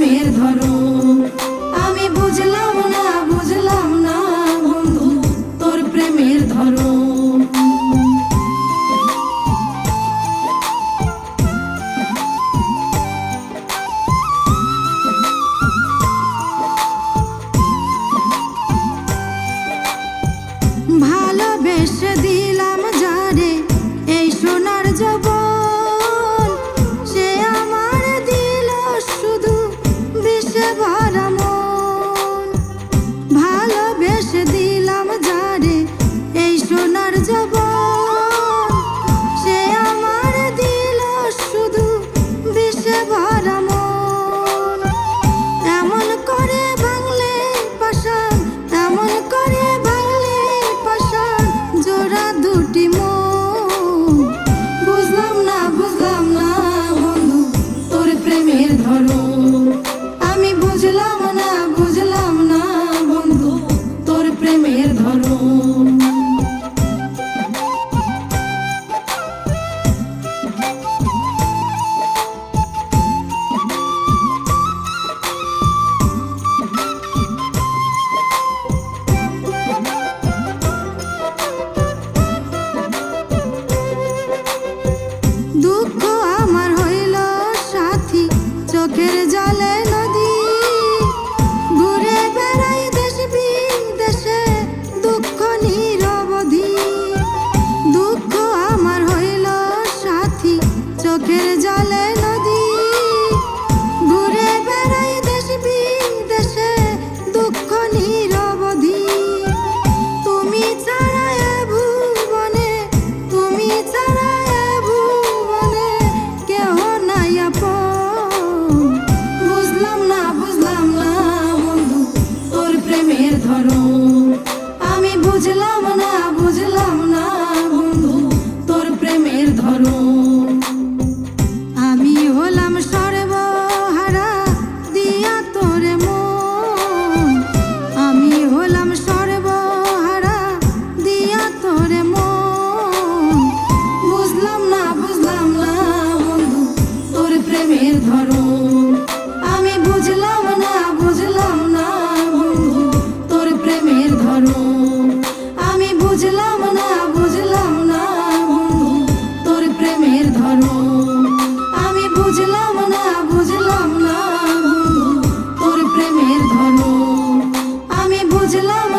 প্রেমের ধরো। আমি বুঝলাম না বুঝলাম না বন্ধু তোর প্রেমের ধরো। ভালোবেসে দিয়ে ধরো। আমি বুঝলাম না বুঝলাম না। মরম আমি বুঝলাম না বুঝলাম না বন্ধু, তোর প্রেমের ধরম আমি বুঝলাম না বুঝলাম না বন্ধু, তোর প্রেমের ধরম আমি বুঝলাম